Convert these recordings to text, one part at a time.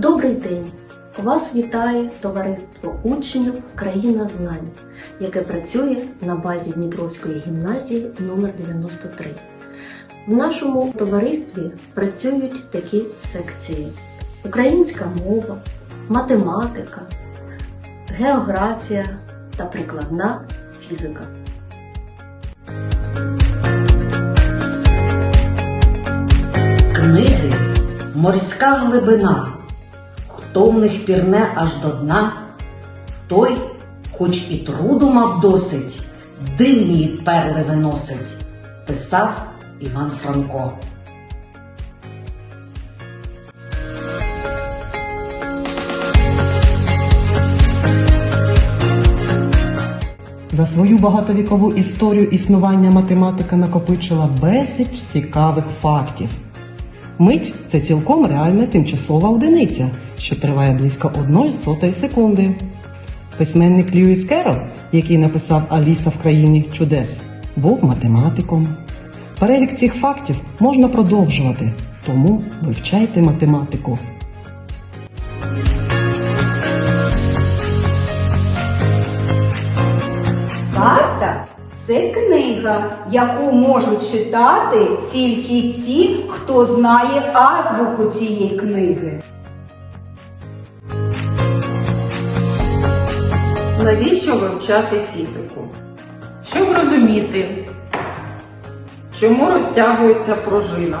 Добрий день! Вас вітає товариство учнів Країна знань, яке працює на базі Дніпровської гімназії номер 93 В нашому товаристві працюють такі секції: українська мова, математика, географія та прикладна фізика. Книги морська глибина, хто в них пірне аж до дна, той, хоч і труду мав досить, дивні перли виносить, писав Іван Франко. За свою багатовікову історію існування математика накопичила безліч цікавих фактів. Мить це цілком реальна тимчасова одиниця, що триває близько 1 сотої секунди. Письменник Льюіс Керрол, який написав Аліса в країні чудес, був математиком. Перелік цих фактів можна продовжувати, тому вивчайте математику. Це книга, яку можуть читати тільки ті, хто знає азбуку цієї книги. Навіщо вивчати фізику? Щоб розуміти, чому розтягується пружина,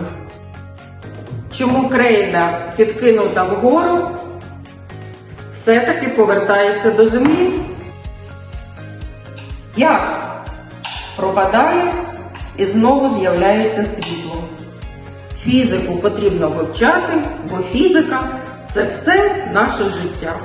чому крейда, підкинута вгору, все-таки повертається до землі. Як пропадає і знову з'являється світло. Фізику потрібно вивчати, бо фізика це все наше життя.